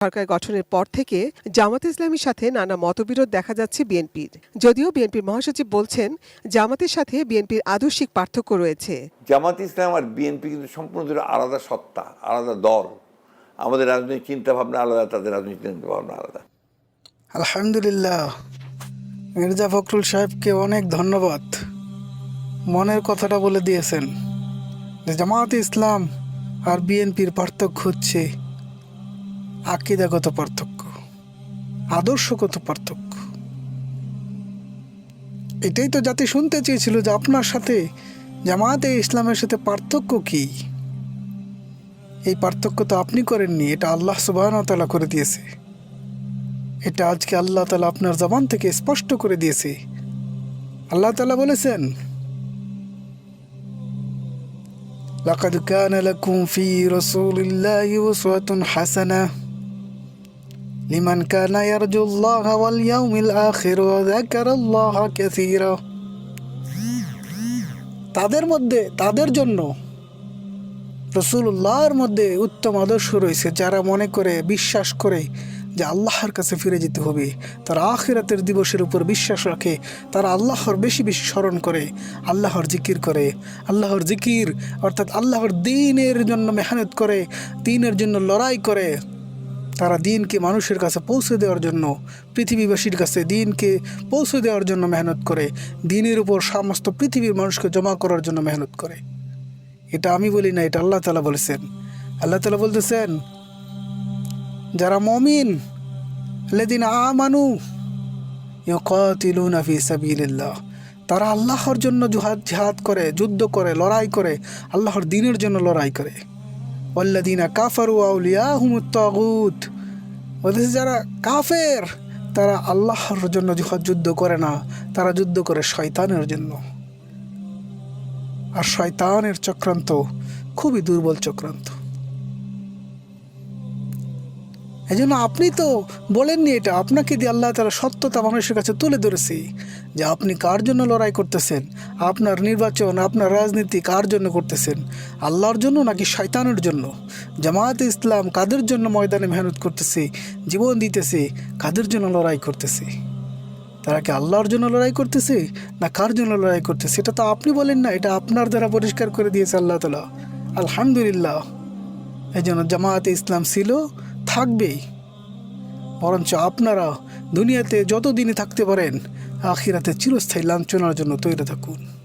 সরকার গঠনের পর থেকে জামাত ইসলামীর সাথে নানা মতবিরোধ দেখা যাচ্ছে বিএনপির। যদিও বিএনপির মহাসচিব বলছেন জামাতের সাথে বিএনপির আদর্শিক পার্থক্য রয়েছে। জামাত ইসলাম আর বিএনপি কিন্তু সম্পূর্ণ আলাদা সত্তা আলাদা দল। আমাদের রাজনৈতিক চিন্তা ভাবনা আলাদা তাদের রাজনৈতিক চিন্তা ভাবনা আলাদা। আলহামদুলিল্লাহ। মির্জা ফখরুল সাহেবকে অনেক ধন্যবাদ। মনের কথাটা বলে দিয়েছেন যে জামায়াতে ইসলাম আর বিএনপির পার্থক্য হচ্ছে আকিদাগত পার্থক্য আদর্শগত পার্থক্য এটাই তো জাতি শুনতে চেয়েছিল যে আপনার সাথে জামায়াতে ইসলামের সাথে পার্থক্য কী এই পার্থক্য তো আপনি করেননি এটা আল্লাহ সুবাহ তালা করে দিয়েছে এটা আজকে আল্লাহ তালা আপনার জবান থেকে স্পষ্ট করে দিয়েছে আল্লাহ তালা বলেছেন لقد كان لكم في رسول الله أسوة حسنة লিমান কানা ইয়ারজুল্লাহ ওয়াল ইয়াউমিল তাদের মধ্যে, তাদের জন্য রসুল্লাহর মধ্যে উত্তম আদর্শ রয়েছে যারা মনে করে, বিশ্বাস করে যে আল্লাহর কাছে ফিরে যেতে হবে। তারা আখিরাতের দিবসের উপর বিশ্বাস রাখে, তারা আল্লাহর বেশি বেশি স্মরণ করে, আল্লাহর জিকির করে, আল্লাহর জিকির অর্থাৎ আল্লাহর দিনের জন্য মেহনত করে, দিনের জন্য লড়াই করে। তারা দিনকে মানুষের কাছে পৌঁছে দেওয়ার জন্য, পৃথিবীবাসীর কাছে দিনকে পৌঁছে দেওয়ার জন্য মেহনত করে, দিনের উপর সমস্ত পৃথিবীর মানুষকে জমা করার জন্য মেহনত করে। এটা আমি বলি না, এটা আল্লাহ তালা বলেছেন। আল্লাহ তালা বলতেছেন, যারা মমিন লেদিন ইউকাতিলুনা ফি সাবিলিল্লাহ। তারা আল্লাহর জন্য জুহাদ, জিহাদ করে, যুদ্ধ করে, লড়াই করে, আল্লাহর দিনের জন্য লড়াই করে। ওল্লাদিনা কাফারু আউলিয়া হুমুত্তাগুত ওদের যারা কাফের, তারা আল্লাহর জন্য যুদ্ধ করে না, তারা যুদ্ধ করে শয়তানের জন্য। আর শয়তানের চক্রান্ত খুবই দুর্বল চক্রান্ত। এই জন্য আপনি তো বলেননি এটা। আপনাকে দিয়ে আল্লাহ তারা সত্যতা মানুষের কাছে তুলে ধরেছি যে আপনি কার জন্য লড়াই করতেছেন? আপনার নির্বাচন, আপনার রাজনীতি কার জন্য করতেছেন? আল্লাহর জন্য নাকি শয়তানের জন্য? জামায়াতে ইসলাম কাদের জন্য ময়দানে মেহনত করতেছে, জীবন দিতেছে, কাদের জন্য লড়াই করতেছে? তারা কি আল্লাহর জন্য লড়াই করতেছে না কার জন্য লড়াই করতেছে? এটা তো আপনি বলেন না, এটা আপনার দ্বারা পরিষ্কার করে দিয়েছে আল্লাহ তালা আলহামদুলিল্লাহ। এই জন্য জামায়াতে ইসলাম ছিল থাকবেই। বরঞ্চ আপনারা দুনিয়াতে যত দিনে থাকতে পারেন আখিরাতে চিরস্থায়ী লাঞ্ছনার জন্য তৈরি থাকুন।